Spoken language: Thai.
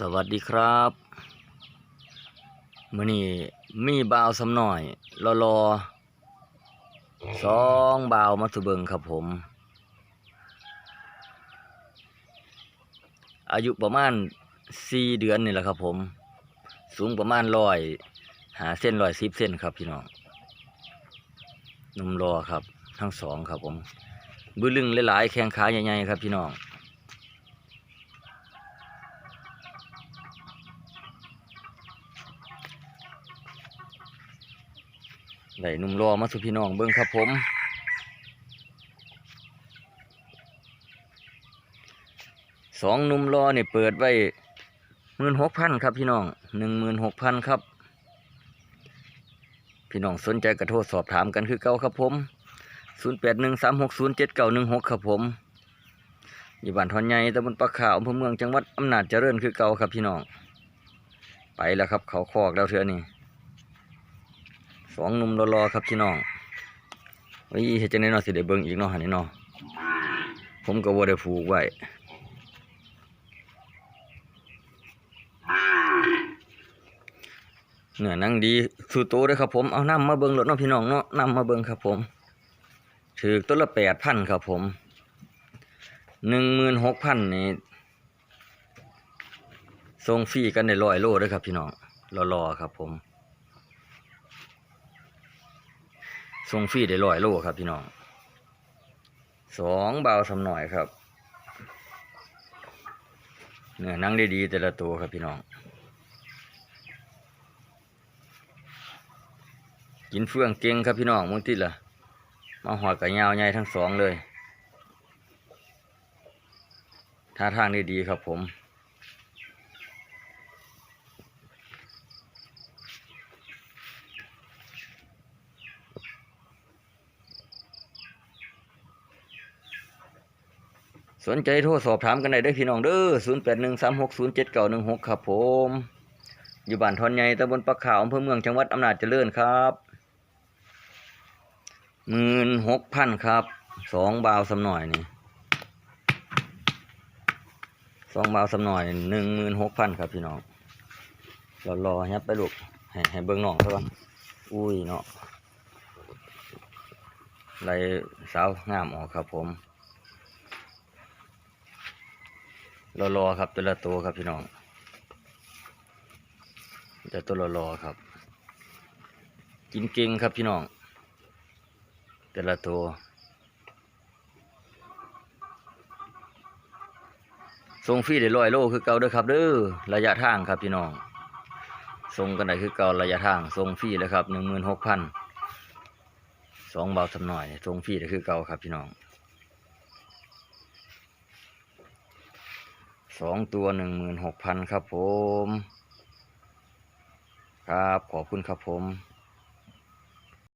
สวัสดีครับมื้อนี้มีบ่าวสำหน่อยรอรอสองบ่าวมาสุเบิงครับผม อายุประมาณสี่เดือนนี่แหละครับผม สูงประมาณร้อยหาเส้นร้อยสิบเส้นครับพี่น้องนุ่มรอครับ ทั้งสองครับผมบื้อลึงหลายๆแข้งขาใหญ่ๆครับพี่น้อง ได้นุ่มรอมาสู่พี่น้องเบิ่งครับผม สองนุ่มรอเนี่ยเปิดไว้หมื่นหกพันครับพี่น้องหนึ่งหมื่นหกพันครับ พี่น้องสนใจกระโทรสอบถามกันคือเก่าครับผมศูนย์แปดหนึ่งสามหกศูนย์เจ็ดเก้าหนึ่งหกครับผมอยู่บ้านทอนใหญ่ตำบลปะขาวอำเภอเมืองจังหวัดอำนาจเจริญคือเก่าครับพี่น้อง ไปแล้วครับเขาคอกแล้วเถื่อนี่ สองนุ่มรอๆครับพี่น้องว้เฮ็ดจังได๋เนาะสิได้เบิ่งอีกเนาะหั่นนี่เนาะผมก็บ่ได้ผูกไว้เนื้อนังดีสู่โตเด้อครับผมเอาน้ำมาเบิ่งรถเนาะพี่น้องเนาะน้ำมาเบิ่งครับผมถือต้นละ8,000ครับผม16,000นี่ส่งฟรีกันได้100โลเด้ครับพี่น้องรอๆครับผม ส่งฟรีได้ร้อยโลครับพี่น้องสองเบาสำหน่อยครับเนื้อนั่งได้ดีแต่ละตัวครับพี่น้อง กินเฟื่องเก่งครับพี่น้องมึงติดละมาหอดกับยาวใหญ่ทั้งสองเลยท่าทางได้ดีครับผม สนใจโทรสอบถามกันได้ด้อพี่น้องเด้อ0 8 1 3 6 0 7 9 1 6ครับผม อยู่บ้านทอนใหญ่ตำบลปะขาวอำเภอเมืองจังหวัดอำนาจเจริญครับหมื่นหกพันครับ สองบาวสำหน่อยนี่สองบาวสำหน่อยหนึ่งหมื่นหกพันครับพี่น้องรอรอๆยับไปลูกให้ให้เบิ้งน้องเขาก่อนอุ้ยเนาะไรสาวงามออกครับผม รอรอๆครับ ตัวละตัวครับพี่น้องแต่ตัวรอรอๆครับ กินเก่งครับพี่น้อง แต่ละตัวส่งฟรีได้ร้อยโลคือเก่าเด้อครับเด้อระยะทางครับพี่น้องส่งกันได้คือเก่าระยะทางส่งฟรีเลยครับหนึ่งหมื่นหกพันสองเบาสำหน่อยส่งฟรีได้คือเก่าครับพี่น้อง สองตัวหนึ่งหมื่นหกพันครับผม ครับ ขอบคุณครับผม